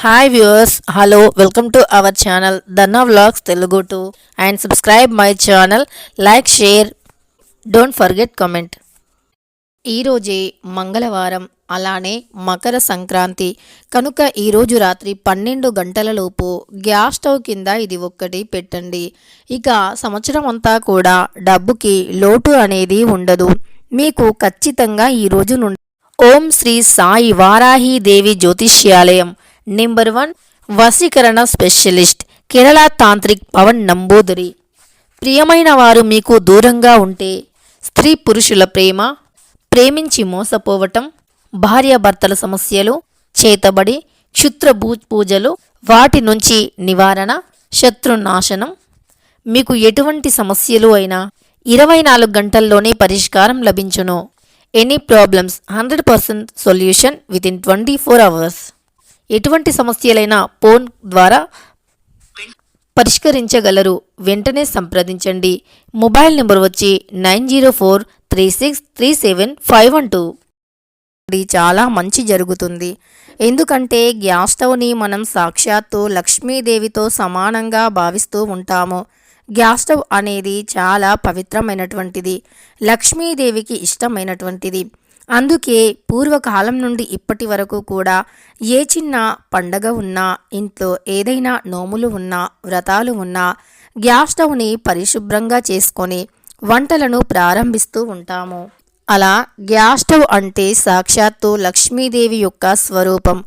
Hi viewers hello welcome to our channel Danna vlogs Telugu to and subscribe my channel like share don't forget comment ఈరోజే మంగళవారం అలానే మకర సంక్రాంతి. కనుక ఈరోజు రాత్రి పన్నెండు గంటలలోపు గ్యాస్ స్టవ్ కింద ఇది ఒక్కటి పెట్టండి. ఇక సంవత్సరం అంతా కూడా డబ్బుకి లోటు అనేది ఉండదు. మీకు ఖచ్చితంగా ఈ రోజు నుండి ఓం శ్రీ సాయి వారాహి దేవి జ్యోతిష్యాలయం నెంబర్ వన్ వశీకరణ స్పెషలిస్ట్ కేరళ తాంత్రిక్ పవన్ నంబూదరి. ప్రియమైన వారు మీకు దూరంగా ఉంటే స్త్రీ పురుషుల ప్రేమ ప్రేమించి మోసపోవటం భార్యాభర్తల సమస్యలు చేతబడి క్షుత్ర భూ పూజలు వాటి నుంచి నివారణ శత్రునాశనం మీకు ఎటువంటి సమస్యలు అయినా ఇరవై నాలుగు గంటల్లోనే పరిష్కారం లభించును. Any problems hundred percent solution within twenty four hours ఎటువంటి సమస్యలైనా ఫోన్ ద్వారా పరిష్కరించగలరు. వెంటనే సంప్రదించండి. మొబైల్ నెంబర్ వచ్చి nine zero four three six three seven five one two. ఇది చాలా మంచి జరుగుతుంది. ఎందుకంటే గ్యాస్ స్టవ్ని మనం సాక్షాత్తు లక్ష్మీదేవితో సమానంగా భావిస్తూ ఉంటాము. గ్యాస్ స్టవ్ అనేది చాలా పవిత్రమైనటువంటిది. లక్ష్మీదేవికి ఇష్టమైనటువంటిది. అందుకే పూర్వకాలం నుండి ఇప్పటి వరకు కూడా ఏ చిన్న పండగ ఉన్నా ఇంట్లో ఏదైనా నోములు ఉన్నా వ్రతాలు ఉన్నా గ్యాస్ స్టవ్ని పరిశుభ్రంగా చేసుకొని వంటలను ప్రారంభిస్తూ ఉంటాము. అలా గ్యాస్ స్టవ్ అంటే సాక్షాత్తు లక్ష్మీదేవి యొక్క స్వరూపం.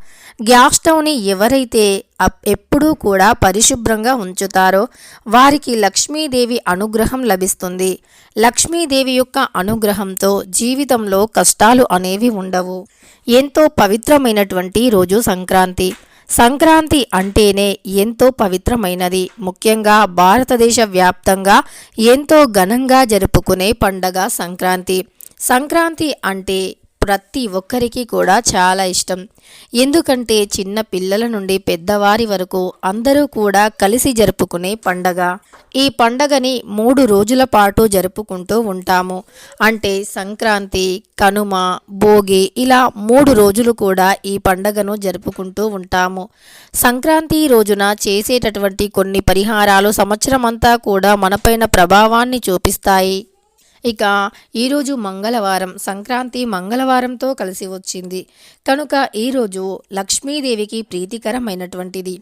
గ్యాస్ స్టవ్ని ఎవరైతే అప్- ఎప్పుడూ కూడా పరిశుభ్రంగా ఉంచుతారో వారికి లక్ష్మీదేవి అనుగ్రహం లభిస్తుంది. లక్ష్మీదేవి యొక్క అనుగ్రహంతో జీవితంలో కష్టాలు అనేవి ఉండవు. ఎంతో పవిత్రమైనటువంటి రోజు సంక్రాంతి. సంక్రాంతి అంటేనే ఎంతో పవిత్రమైనది. ముఖ్యంగా భారతదేశ వ్యాప్తంగా ఎంతో ఘనంగా జరుపుకునే పండగ సంక్రాంతి. సంక్రాంతి అంటే ప్రతి ఒక్కరికి కూడా చాలా ఇష్టం. ఎందుకంటే చిన్న పిల్లల నుండి పెద్దవారి వరకు అందరూ కూడా కలిసి జరుపుకునే పండగ. ఈ పండగని మూడు రోజుల పాటు జరుపుకుంటూ ఉంటాము. అంటే సంక్రాంతి కనుమ భోగి ఇలా మూడు రోజులు కూడా ఈ పండగను జరుపుకుంటూ ఉంటాము. సంక్రాంతి రోజున చేసేటటువంటి కొన్ని పరిహారాలు సంవత్సరం అంతా కూడా మనపైన ప్రభావాన్ని చూపిస్తాయి. ఇక ఈరోజు మంగళవారం సంక్రాంతి మంగళవారంతో కలిసి వచ్చింది. కనుక ఈరోజు లక్ష్మీదేవికి ప్రీతికరమైనటువంటిది.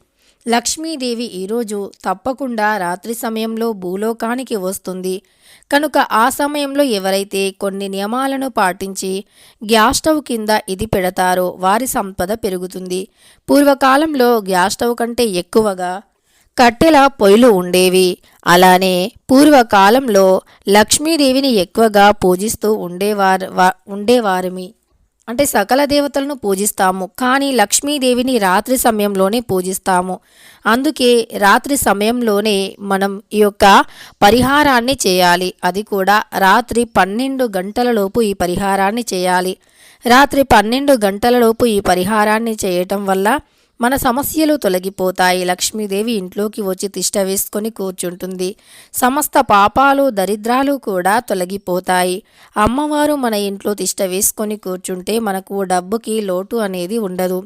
లక్ష్మీదేవి ఈరోజు తప్పకుండా రాత్రి సమయంలో భూలోకానికి వస్తుంది. కనుక ఆ సమయంలో ఎవరైతే కొన్ని నియమాలను పాటించి గ్యాస్ స్టవ్ కింద ఇది పెడతారో వారి సంపద పెరుగుతుంది. పూర్వకాలంలో గ్యాస్ స్టవ్ కంటే ఎక్కువగా కట్టెల పొయ్యిలు ఉండేవి. అలానే పూర్వకాలంలో లక్ష్మీదేవిని ఎక్కువగా పూజిస్తూ ఉండేవారు ఉండేవారిమి. అంటే సకల దేవతలను పూజిస్తాము కానీ లక్ష్మీదేవిని రాత్రి సమయంలోనే పూజిస్తాము. అందుకే రాత్రి సమయంలోనే మనం ఈ యొక్క పరిహారాన్ని చేయాలి. అది కూడా రాత్రి పన్నెండు గంటలలోపు ఈ పరిహారాన్ని చేయాలి. రాత్రి పన్నెండు గంటలలోపు ఈ పరిహారాన్ని చేయటం వల్ల మన సమస్యలు తొలగిపోతాయి. లక్ష్మీదేవి ఇంట్లోకి వచ్చి తిష్ట వేసుకొని కూర్చుంటుంది. సమస్త పాపాలు దరిద్రాలు కూడా తొలగిపోతాయి. అమ్మవారు మన ఇంట్లో తిష్ట వేసుకొని కూర్చుంటే మనకు డబ్బుకి లోటు అనేది ఉండదు.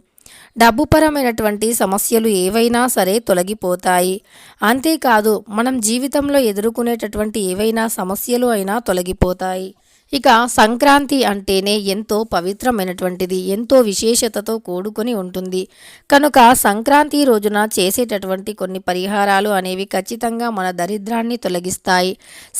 డబ్బుపరమైనటువంటి సమస్యలు ఏవైనా సరే తొలగిపోతాయి. అంతేకాదు మనం జీవితంలో ఎదుర్కొనేటటువంటి ఏవైనా సమస్యలు అయినా తొలగిపోతాయి. ఇక సంక్రాంతి అంటేనే ఎంతో పవిత్రమైనటువంటిది ఎంతో విశేషతతో కూడుకొని ఉంటుంది. కనుక సంక్రాంతి రోజున చేసేటటువంటి కొన్ని పరిహారాలు అనేవి ఖచ్చితంగా మన దరిద్రాన్ని తొలగిస్తాయి.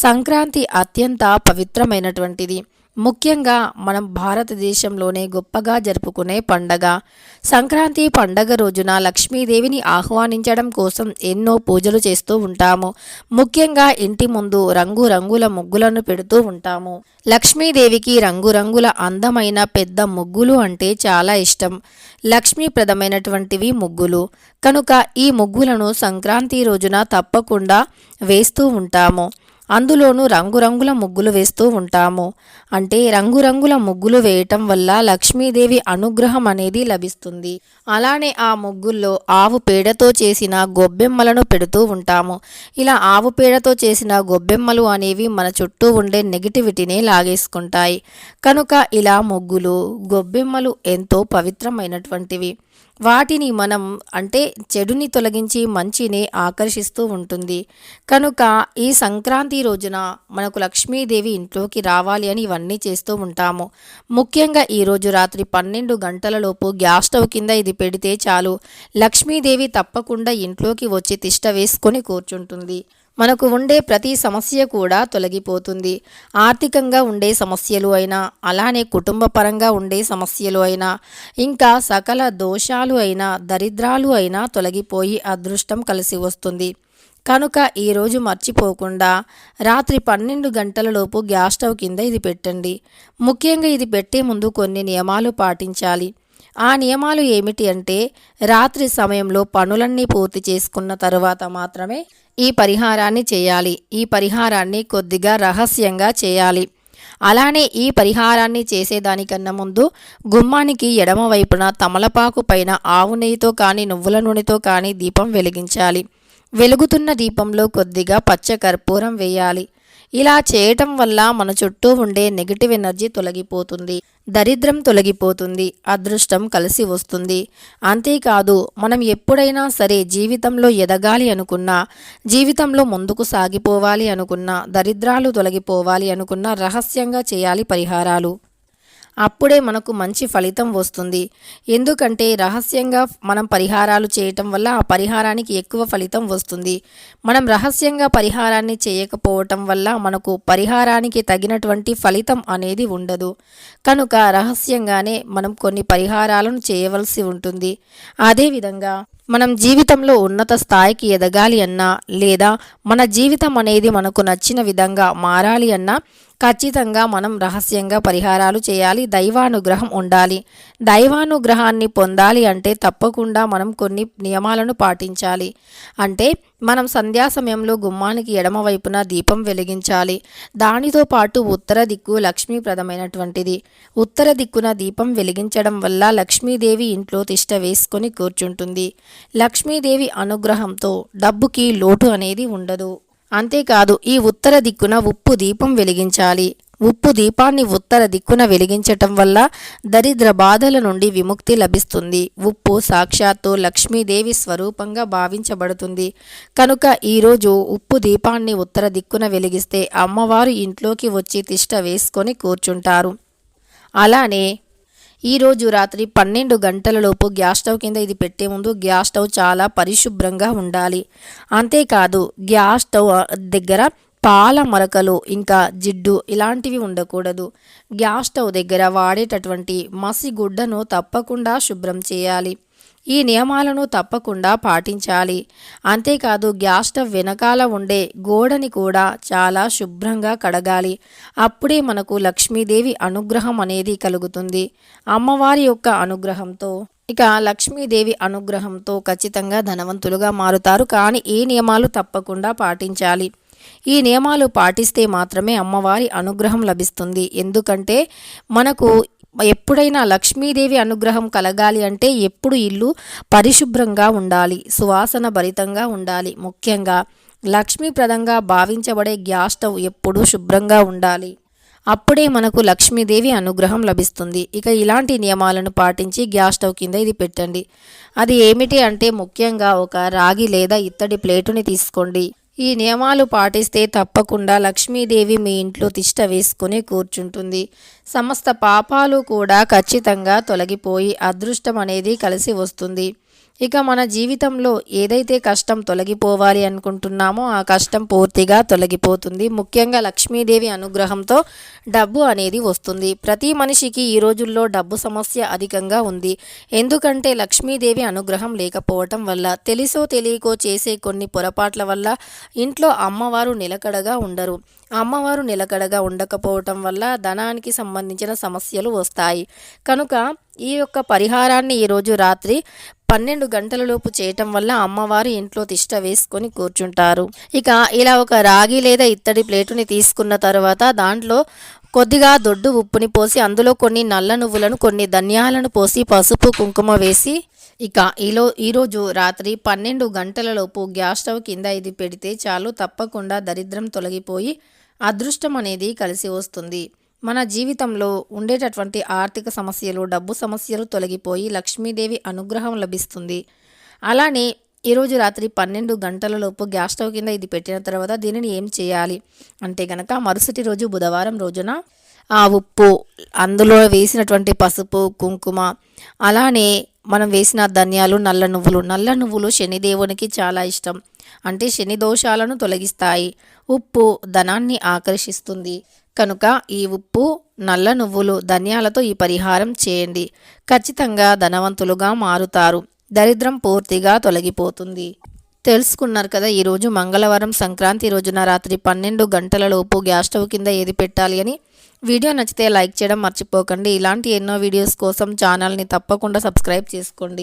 సంక్రాంతి అత్యంత పవిత్రమైనటువంటిది. ముఖ్యంగా మనం భారతదేశంలోనే గొప్పగా జరుపుకునే పండగ. సంక్రాంతి పండగ రోజున లక్ష్మీదేవిని ఆహ్వానించడం కోసం ఎన్నో పూజలు చేస్తూ ఉంటాము. ముఖ్యంగా ఇంటి ముందు రంగురంగుల ముగ్గులను పెడుతూ ఉంటాము. లక్ష్మీదేవికి రంగురంగుల అందమైన పెద్ద ముగ్గులు అంటే చాలా ఇష్టం. లక్ష్మీప్రదమైనటువంటివి ముగ్గులు. కనుక ఈ ముగ్గులను సంక్రాంతి రోజున తప్పకుండా వేస్తూ ఉంటాము. అందులోనూ రంగురంగుల ముగ్గులు వేస్తూ ఉంటాము. అంటే రంగురంగుల ముగ్గులు వేయటం వల్ల లక్ష్మీదేవి అనుగ్రహం అనేది లభిస్తుంది. అలానే ఆ ముగ్గుల్లో ఆవు పేడతో చేసిన గొబ్బెమ్మలను పెడుతూ ఉంటాము. ఇలా ఆవు పేడతో చేసిన గొబ్బెమ్మలు అనేవి మన చుట్టూ ఉండే నెగిటివిటీనే లాగేసుకుంటాయి. కనుక ఇలా ముగ్గులు గొబ్బెమ్మలు ఎంతో పవిత్రమైనటువంటివి. వాటిని మనం అంటే చెడుని తొలగించి మంచిని ఆకర్షిస్తూ ఉంటుంది. కనుక ఈ సంక్రాంతి రోజున మనకు లక్ష్మీదేవి ఇంట్లోకి రావాలి అని ఇవన్నీ చేస్తూ ఉంటాము. ముఖ్యంగా ఈరోజు రాత్రి పన్నెండు గంటలలోపు గ్యాస్ స్టవ్ కింద ఇది పెడితే చాలు. లక్ష్మీదేవి తప్పకుండా ఇంట్లోకి వచ్చి తిష్ట వేసుకొని కూర్చుంటుంది. మనకు ఉండే ప్రతి సమస్య కూడా తొలగిపోతుంది. ఆర్థికంగా ఉండే సమస్యలు అయినా అలానే కుటుంబ పరంగా ఉండే సమస్యలు అయినా ఇంకా సకల దోషాలు అయినా దరిద్రాలు అయినా తొలగిపోయి అదృష్టం కలిసి వస్తుంది. కనుక ఈరోజు మర్చిపోకుండా రాత్రి పన్నెండు గంటలలోపు గ్యాస్ స్టవ్ కింద ఇది పెట్టండి. ముఖ్యంగా ఇది పెట్టే ముందు కొన్ని నియమాలు పాటించాలి. ఆ నియమాలు ఏమిటి అంటే రాత్రి సమయంలో పనులన్నీ పూర్తి చేసుకున్న తరువాత మాత్రమే ఈ పరిహారాన్ని చేయాలి. ఈ పరిహారాన్ని కొద్దిగా రహస్యంగా చేయాలి. అలానే ఈ పరిహారాన్ని చేసేదానికన్నా ముందు గుమ్మానికి ఎడమ వైపున తమలపాకు పైన ఆవు నెయ్యితో కానీ నువ్వుల నూనెతో కానీ దీపం వెలిగించాలి. వెలుగుతున్న దీపంలో కొద్దిగా పచ్చ కర్పూరం వేయాలి. ఇలా చేయటం వల్ల మన చుట్టూ ఉండే నెగిటివ్ ఎనర్జీ తొలగిపోతుంది దరిద్రం తొలగిపోతుంది అదృష్టం కలిసి వస్తుంది. అంతేకాదు మనం ఎప్పుడైనా సరే జీవితంలో ఎదగాలి అనుకున్నా జీవితంలో ముందుకు సాగిపోవాలి అనుకున్నా దరిద్రాలు తొలగిపోవాలి అనుకున్నా రహస్యంగా చేయాలి పరిహారాలు. అప్పుడే మనకు మంచి ఫలితం వస్తుంది. ఎందుకంటే రహస్యంగా మనం పరిహారాలు చేయటం వల్ల ఆ పరిహారానికి ఎక్కువ ఫలితం వస్తుంది. మనం రహస్యంగా పరిహారాన్ని చేయకపోవటం వల్ల మనకు పరిహారానికి తగినటువంటి ఫలితం అనేది ఉండదు. కనుక రహస్యంగానే మనం కొన్ని పరిహారాలను చేయవలసి ఉంటుంది. అదేవిధంగా మనం జీవితంలో ఉన్నత స్థాయికి ఎదగాలి అన్నా లేదా మన జీవితం అనేది మనకు నచ్చిన విధంగా మారాలి అన్నా ఖచ్చితంగా మనం రహస్యంగా పరిహారాలు చేయాలి దైవానుగ్రహం ఉండాలి. దైవానుగ్రహాన్ని పొందాలి అంటే తప్పకుండా మనం కొన్ని నియమాలను పాటించాలి. అంటే మనం సంధ్యా సమయంలో గుమ్మానికి ఎడమవైపున దీపం వెలిగించాలి. దానితో పాటు ఉత్తర దిక్కు లక్ష్మీప్రదమైనటువంటిది. ఉత్తర దిక్కున దీపం వెలిగించడం వల్ల లక్ష్మీదేవి ఇంట్లో తిష్ట వేసుకొని కూర్చుంటుంది. లక్ష్మీదేవి అనుగ్రహంతో డబ్బుకి లోటు అనేది ఉండదు. అంతేకాదు ఈ ఉత్తర దిక్కున ఉప్పు దీపం వెలిగించాలి. ఉప్పు దీపాన్ని ఉత్తర దిక్కున వెలిగించటం వల్ల దరిద్ర బాధల నుండి విముక్తి లభిస్తుంది. ఉప్పు సాక్షాత్తు లక్ష్మీదేవి స్వరూపంగా భావించబడుతుంది. కనుక ఈరోజు ఉప్పు దీపాన్ని ఉత్తర దిక్కున వెలిగిస్తే అమ్మవారు ఇంట్లోకి వచ్చి తిష్ట వేసుకొని కూర్చుంటారు. అలానే ఈరోజు రాత్రి పన్నెండు గంటలలోపు గ్యాస్ స్టవ్ కింద ఇది పెట్టే ముందు గ్యాస్ స్టవ్ చాలా పరిశుభ్రంగా ఉండాలి. అంతేకాదు గ్యాస్ స్టవ్ దగ్గర పాల మరకలు ఇంకా జిడ్డు ఇలాంటివి ఉండకూడదు. గ్యాస్ స్టవ్ దగ్గర వాడేటటువంటి మసి గుడ్డను తప్పకుండా శుభ్రం చేయాలి. ఈ నియమాలను తప్పకుండా పాటించాలి. అంతేకాదు గ్యాస్ స్టవ్ వెనకాల ఉండే గోడని కూడా చాలా శుభ్రంగా కడగాలి. అప్పుడే మనకు లక్ష్మీదేవి అనుగ్రహం అనేది కలుగుతుంది. అమ్మవారి యొక్క అనుగ్రహంతో ఇక లక్ష్మీదేవి అనుగ్రహంతో ఖచ్చితంగా ధనవంతులుగా మారుతారు. కానీ ఈ నియమాలు తప్పకుండా పాటించాలి. ఈ నియమాలు పాటిస్తే మాత్రమే అమ్మవారి అనుగ్రహం లభిస్తుంది. ఎందుకంటే మనకు ఎప్పుడైనా లక్ష్మీదేవి అనుగ్రహం కలగాలి అంటే ఎప్పుడు ఇల్లు పరిశుభ్రంగా ఉండాలి సువాసన భరితంగా ఉండాలి. ముఖ్యంగా లక్ష్మీప్రదంగా భావించబడే గ్యాస్ స్టవ్ ఎప్పుడూ శుభ్రంగా ఉండాలి. అప్పుడే మనకు లక్ష్మీదేవి అనుగ్రహం లభిస్తుంది. ఇక ఇలాంటి నియమాలను పాటించి గ్యాస్ స్టవ్ కింద ఇది పెట్టండి. అది ఏమిటి అంటే ముఖ్యంగా ఒక రాగి లేదా ఇత్తడి ప్లేటుని తీసుకోండి. ఈ నియమాలు పాటిస్తే తప్పకుండా లక్ష్మీదేవి మీ ఇంట్లో తిష్ట వేసుకుని కూర్చుంటుంది. సమస్త పాపాలు కూడా ఖచ్చితంగా తొలగిపోయి అదృష్టం అనేది కలిసి వస్తుంది. ఇక మన జీవితంలో ఏదైతే కష్టం తొలగిపోవాలి అనుకుంటున్నామో ఆ కష్టం పూర్తిగా తొలగిపోతుంది. ముఖ్యంగా లక్ష్మీదేవి అనుగ్రహంతో డబ్బు అనేది వస్తుంది. ప్రతి మనిషికి ఈ రోజుల్లో డబ్బు సమస్య అధికంగా ఉంది. ఎందుకంటే లక్ష్మీదేవి అనుగ్రహం లేకపోవటం వల్ల తెలిసో తెలియకో చేసే కొన్ని పొరపాట్ల వల్ల ఇంట్లో అమ్మవారు నిలకడగా ఉండరు. అమ్మవారు నిలకడగా ఉండకపోవటం వల్ల ధనానికి సంబంధించిన సమస్యలు వస్తాయి. కనుక ఈ యొక్క పరిహారాన్ని ఈరోజు రాత్రి పన్నెండు గంటలలోపు చేయటం వల్ల అమ్మవారు ఇంట్లో తిష్ట వేసుకొని కూర్చుంటారు. ఇక ఇలా ఒక రాగి లేదా ఇత్తడి ప్లేటుని తీసుకున్న తర్వాత దాంట్లో కొద్దిగా దొడ్డు ఉప్పుని పోసి అందులో కొన్ని నల్ల నువ్వులను కొన్ని ధనియాలను పోసి పసుపు కుంకుమ వేసి ఇక ఈలో ఈరోజు రాత్రి పన్నెండు గంటలలోపు గ్యాస్ స్టవ్ కింద ఇది పెడితే చాలు తప్పకుండా దరిద్రం తొలగిపోయి అదృష్టం అనేది కలిసి వస్తుంది. మన జీవితంలో ఉండేటటువంటి ఆర్థిక సమస్యలు డబ్బు సమస్యలు తొలగిపోయి లక్ష్మీదేవి అనుగ్రహం లభిస్తుంది. అలానే ఈరోజు రాత్రి పన్నెండు గంటలలోపు గ్యాస్ స్టవ్ కింద ఇది పెట్టిన తర్వాత దీనిని ఏం చేయాలి? అంటే గనక మరుసటి రోజు బుధవారం రోజున ఆ ఉప్పు అందులో వేసినటువంటి పసుపు కుంకుమ అలానే మనం వేసిన ధనియాలు నల్ల నువ్వులు. నల్ల నువ్వులు శనిదేవునికి చాలా ఇష్టం. అంటే శని దోషాలను తొలగిస్తాయి. ఉప్పు ధనాన్ని ఆకర్షిస్తుంది. కనుక ఈ ఉప్పు నల్ల నువ్వులు ధనియాలతో ఈ పరిహారం చేయండి. ఖచ్చితంగా ధనవంతులుగా మారుతారు. దరిద్రం పూర్తిగా తొలగిపోతుంది. తెలుసుకున్నారు కదా ఈరోజు మంగళవారం సంక్రాంతి రోజున రాత్రి పన్నెండు గంటల లోపు గ్యాస్ స్టవ్ కింద ఏది పెట్టాలి అని వీడియో నచ్చితే లైక్ చేయడం మర్చిపోకండి. ఇలాంటి ఎన్నో వీడియోస్ కోసం ఛానల్ని తప్పకుండా సబ్స్క్రైబ్ చేసుకోండి.